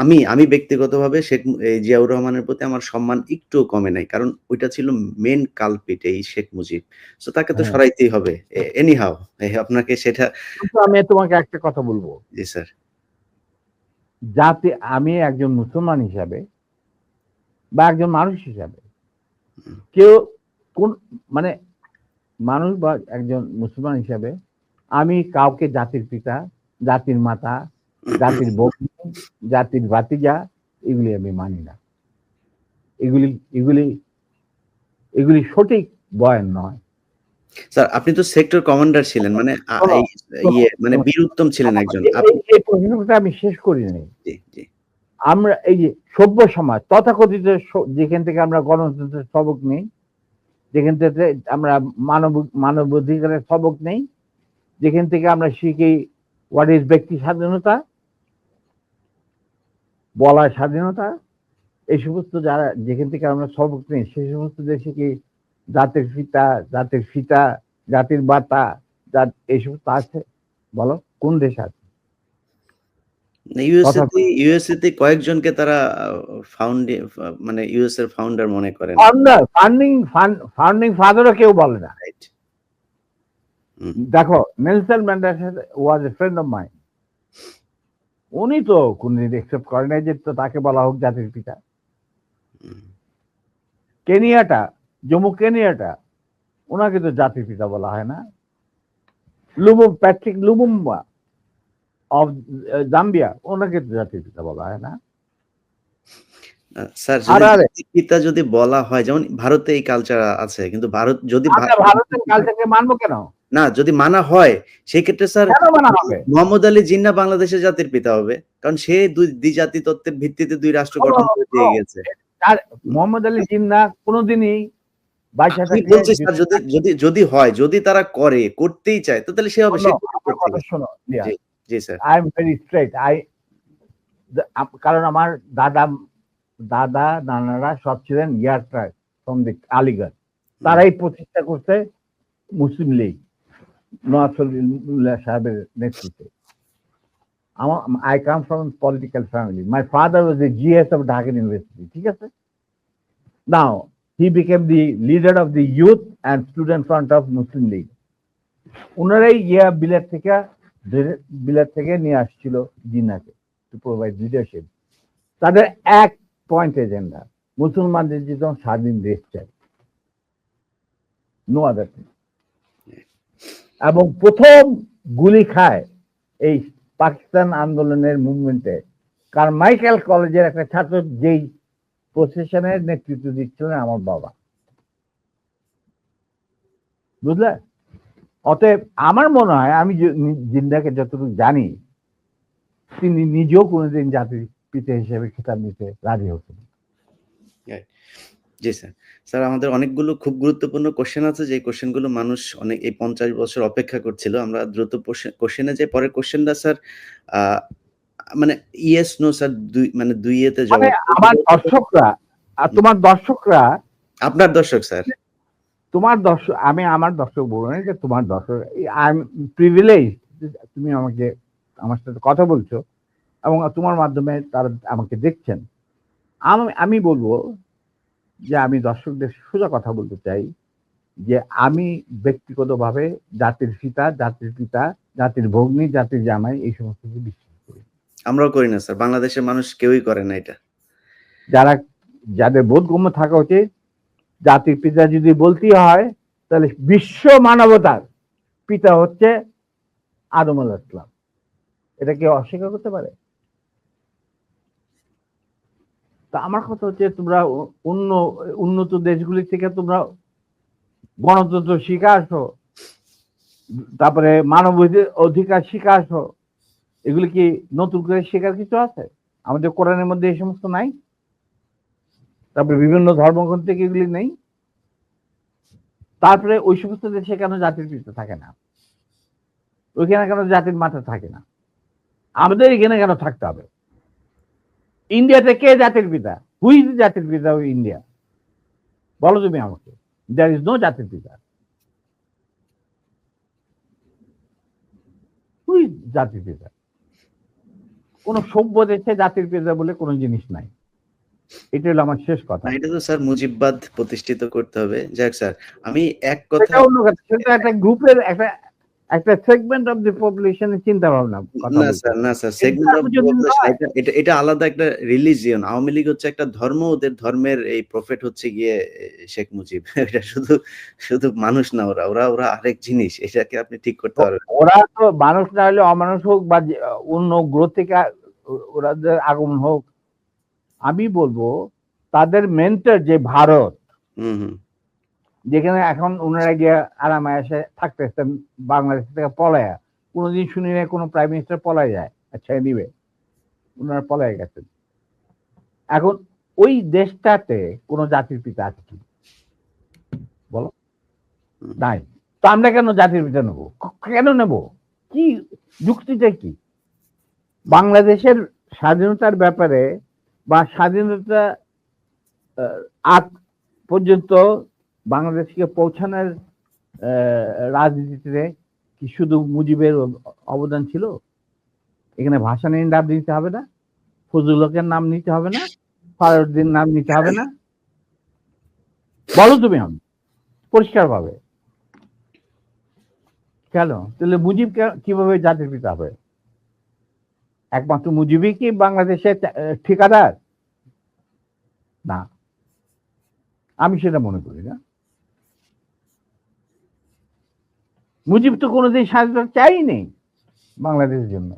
আমি আমি ব্যক্তিগতভাবে শেখ জিয়াউর রহমানের প্রতি আমার সম্মান একটু কমে নাই কারণ ওইটা ছিল মেন কালপিট এই শেখ মুজিব। তো তাকে তো হ্যাঁ। সরাইতেই হবে। এনি হাও আপনাকে সেটা আমি তোমাকে একটা কথা বলব। জি স্যার। যাতে আমি একজন মুসলমান হিসাবে বা একজন মানুষ হিসাবে কেউ কোন মানে মানুষ বা একজন মুসলমান হিসাবে আমি কাউকে জাতির পিতা জাতির মাতা জাতির জাতির ভাতিজা এগুলি আমি মানি না। এগুলি এগুলি এগুলি সঠিক বয়ান নয়। স্যার আপনি তো সেক্টর কমান্ডার ছিলেন মানে এই- ইয়ে মানে বীর উত্তম ছিলেন একজন। এই- প্রশ্নটা আমি শেষ করিনি জি জি। আমরা এই যে সভ্য সমাজ তথাকথিত যেখান থেকে আমরা গণতন্ত্রের সবক নেই যেখান থেকে আমরা মানব মানবাধিকারের সবক নেই যেখান থেকে আমরা শিখি হোয়াট ইজ ব্যক্তি স্বাধীনতা বলার স্বাধীনতা এই সমস্ত যারা যেখান থেকে আমরা সবক নেই সেই সমস্ত দেশে কি জাতির ফিতা জাতির ফিতা জাতির বাতা জাত এই সমস্ত আছে? বলো কোন দেশ আছে? ইউএসএ কথা- ইউএসএ তে কয়েকজনকে তারা ফাউন্ডে মানে ইউএস এর ফাউন্ডার মনে করেন। ফান্ডিং ফাউন্ডিং ফাদারও কেউ বলে না। রাইট দেখো Nelson Mandela was a friend of mind উনি তো কোনদিন একসেপ্ট করে নাই যে তাকে বলা হোক জাতির পিতা। কেনিয়াটা জম্মু কেনিয়াটা ওনাকে তো জাতির পিতা বলা হয় না। লুবুম প্যাট্রিক লুবুম্বা অফ জাম্বিয়া ওনাকে তো জাতির পিতা বলা হয় না। স্যার পিতা যদি বলা হয় যেমন ভারতে এই কালচার আছে কিন্তু ভারত যদি ভারতের কালচারকে মানবো কেন? না যদি মানা হয় সেই ক্ষেত্রে স্যার মানা মোহাম্মদ আলী জিন্না বাংলাদেশের জাতির পিতা হবে। কারণ সে দুই দ্বিজাতি তত্ত্বের ভিত্তিতে দুই রাষ্ট্র গঠন করে দিয়ে গেছে। আর মোহাম্মদ আলী জিন্না কোনোদিনই যদি যদি যদি হয় যদি তারা করে করতেই চায় তো তাহলে সে হবে জি। জি sir. I am very straight I কারণ আমার দাদা দাদা নানারা সব ছিলেন ইয়ার ফ্রম দি আলিগড় তারাই প্রতিষ্ঠা করতে মুসলিম লীগ। সাহেবের নেতৃত্বে। আমার I come from political family my father was GS of Dhaka university ঠিক আছে? Now he became the leader of the youth and student front of Muslim league ওনারাই গিয়া বিলেট থেকে বিলেট থেকে নিয়ে আসছিল জিন্নাকে টু প্রোভাইড লিডারশিপ তাদের এক পয়েন্ট এজেন্ডা মুসলমানদের যেন স্বাধীন দেশ চাই। নো আদার এবং প্রথম গুলি খায় এই পাকিস্তান আন্দোলনের মুভমেন্টে। কারণ মাইকেল কলেজের একটা ছাত্র যেই প্রসেশনের নেতৃত্ব দিচ্ছিলেন আমার বাবা। বুঝলে? অতএব আমার মনে হয়, আমি জিন্দাকে যতটুকু জানি, তিনি নিজেও কোনোদিন জাতির পিতা হিসেবে খেতাব নিতে রাজি হতেন জি স্যার। স্যার আমাদের অনেকগুলো খুব গুরুত্বপূর্ণ কোশ্চেন আছে যে কোশ্চেনগুলো মানুষ অনেক এই পঞ্চাশ বছর অপেক্ষা করছিল। আমরা দ্রুত কোশ্চেনে যে পরের কোশ্চেনটা স্যার মানে ইয়েস নো স্যার দুই মানে দুই এতে মানে জবাব আমার দর্শকরা আর তোমার দর্শকরা আপনার দর্শক স্যার। তোমার দর্শক আমি আমার দর্শক বলব না যে তোমার দর্শক আই এম প্রিভিলেজ তুমি আমাকে আমার সাথে কথা বলছো এবং তোমার মাধ্যমে তারা আমাকে দেখছেন। আমি আমি বলব যে আমি দর্শকদের সোজা কথা বলতে চাই যে আমি ব্যক্তিগতভাবে জাতির পিতা জাতির পিতা জাতির ভগ্নী জাতির জামাই এই সমস্ত কিছু বিশ্বাস করি। আমরাও করি না স্যার। বাংলাদেশের মানুষ কেউই করে না এটা। যারা যাদের বোধগম্য থাকা উচিত জাতির পিতা যদি বলতেই হয় তাহলে বিশ্ব মানবতার পিতা হচ্ছে আদম আল ইসলাম এটা কেউ অস্বীকার করতে পারে? তা আমার কথা হচ্ছে তোমরা অন্য, উন্নত দেশগুলি থেকে তোমরা গণতন্ত্র শিখে আসো। তারপরে মানব অধি- অধিকার শিখে আসো। এগুলি কি নতুন করে শেখার কিছু আছে? আমাদের কোরআনের মধ্যে এই সমস্ত নাই? তারপরে বিভিন্ন ধর্মগ্রন্থ থেকে এগুলি নেই? তারপরে ওই সমস্ত দেশে কেন জাতির পিতা থাকে না। ওইখানে কেন জাতির মাথা থাকে না? আমাদের এখানে কেন থাকতে হবে? ইন্ডিয়াতে কে জাতির পিতা? হুই ইজ জাতির পিতা অফ ইন্ডিয়া বলো তুমি আমাকে। দ্যার ইজ নো জাতির পিতা। হুই জাতির পিতা? কোন সভ্য দেশে জাতির পিতা বলে কোনো জিনিস নাই। এটা হলো আমার শেষ কথা। এটা তো স্যার মুজিববাদ প্রতিষ্ঠিত করতে হবে। যাক স্যার আমি এক কথা অন্য কথা। সেটা একটা গ্রুপের একটা একটা সেগমেন্ট অফ দি পপুলেশনের চিন্তা ভাবনা না স্যার না স্যার সেগমেন্ট অফ এটা এটা আলাদা একটা রিলিজিয়ন আওয়ামী লীগ হচ্ছে একটা ধর্ম ওদের ধর্মের এই প্রফেট হচ্ছে গিয়ে শেখ মুজিব। এটা শুধু শুধু মানুষ না ওরা ওরা ওরা আরেক জিনিস এটাকে আপনি ঠিক করতে পারবেন। ওরা তো মানুষ না হলে অমানুষ হোক বা অন্য গ্রহ থেকে ওরাদের আগমন হোক আমি বলব তাদের মেন্টার যে ভারত হুম হুম। যেখানে এখন ওনারা গিয়ে আরামে এসে থাকতেছেন বাংলাদেশ থেকে পলায়া। কোনোদিন শুনি না কোনো প্রাইম মিনিস্টার পলায় যায়। আচ্ছা দিবে। ওনারা পলায় গেছেন। এখন ওই দেশটাতে কোনো জাতির পিতা আছে কি? বলো। নাই। তো আমরা কেন জাতির পিতা নেব? কেন নেব? কি যুক্তিটা কি? বাংলাদেশের স্বাধীনতার ব্যাপারে বা স্বাধীনতা আগ পর্যন্ত বাংলাদেশকে পৌঁছানোর রাজনীতিতে কি শুধু মুজিবের অবদান ছিল? এখানে ভাষানীর নাম নিতে হবে না, ফজলুলকের নাম নিতে হবে না ফারুদ্দিন নাম নিতে হবে না। বলো তুমি আমি পরিষ্কার ভাবে কেন? তাহলে মুজিব কীভাবে জাতির পিতা হবে? একমাত্র মুজিবই কি বাংলাদেশের ঠিকাদার? না। আমি সেটা মনে করি না। মুজিব তো কোনোদিন স্বাধীনতা চাইনি বাংলাদেশের জন্য।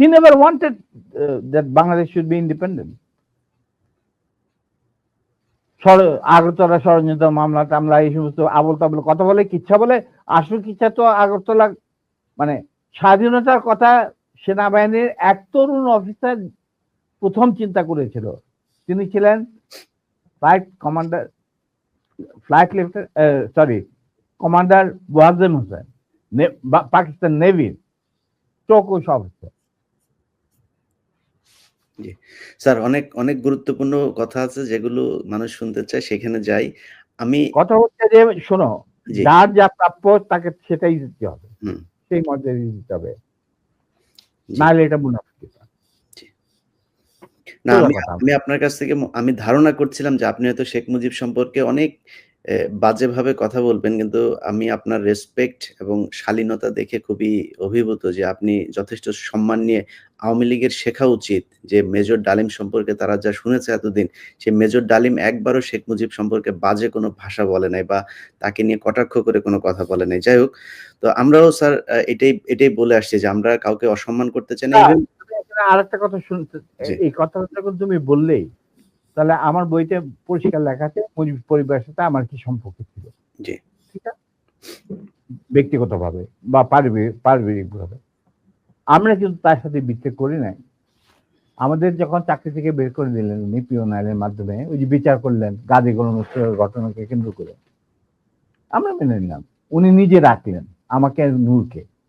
He never wanted that Bangladesh should be independent Agartala ষড়যন্ত্র মামলা টামলা এই সমস্ত আবল তাবল কথা বলে, কিচ্ছা বলে, আসল কিচ্ছা তো আগরতলা মানে স্বাধীনতার কথা সেনাবাহিনীর এক তরুণ অফিসার প্রথম চিন্তা করেছিল। তিনি ছিলেন flight commander flight lieutenant sorry commander Wazem Hossain Pakistan নেভির চৌকুশ অফিসার স্যার অনেক অনেক গুরুত্বপূর্ণ কথা আছে যেগুলো মানুষ শুনতে চায় সেখানে যাই। আমি কথা হচ্ছে যে শোনো যার যা প্রাপ্য তাকে সেটাই দিতে হবে। সেই মর্যাদা দিতে হবে। নাহলে এটা মুনাফিকতা না। আমি আমি আপনার কাছ থেকে আমি ধারণা করছিলাম যে আপনি হয়তো শেখ মুজিব সম্পর্কে অনেক বাজেভাবে কথা বলবেন কিন্তু আমি আপনার রেসপেক্ট এবং শালীনতা দেখে খুবই অভিভূত যে আপনি যথেষ্ট সম্মান নিয়ে আওয়ামী লীগের শেখা উচিত যে মেজর ডালিম সম্পর্কে তারা যা শুনেছে এতদিন সে মেজর ডালিম একবারও শেখ মুজিব সম্পর্কে বাজে কোনো ভাষা বলে নাই বা তাকে নিয়ে কটাক্ষ করে কোনো কথা বলে নাই যাই হোক তো আমরাও স্যার এটাই এটাই বলে আসছি যে আমরা কাউকে অসম্মান করতে চাই না এখানে আরেকটা কথা শুনতে। এই কথাটা তুমি বললেই তাহলে আমার বইতে পরিষ্কার লেখা আছে পরিবারের সাথে আমার কি সম্পর্ক ছিল? ঠিক আছে? ব্যক্তিগতভাবে বা পারিবারিক পারিবারিকভাবে। আমরা কিন্তু তার সাথে বিচ্ছেদ করি নাই। আমাদের যখন চাকরি থেকে বের করে দিলেন নিপিও আইনের মাধ্যমে ওই যে বিচার করলেন গাদি গোলমস্তের ঘটনাকে কেন্দ্র করে। আমরা মেনে নিলাম। উনি নিজে রাখলেন আমাকে নূরকে।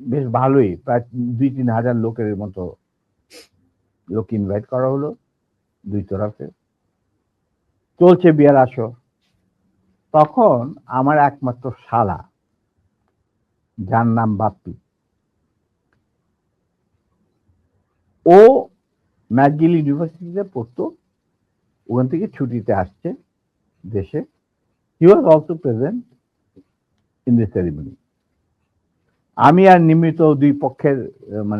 বেশ ভালোই। প্রায় দুই তিন হাজার লোকের মতো লোক ইনভাইট করা হলো দুই তরফে। চলছে বিয়ার আসর। তখন আমার একমাত্র শালা, যার নাম বাপ্পি। ও ম্যাকগিল ইউনিভার্সিটিতে পড়তো, ওখান থেকে ছুটিতে আসছে দেশে। He was also present in the ceremony আমি আর নিমিত দুই পক্ষের মানে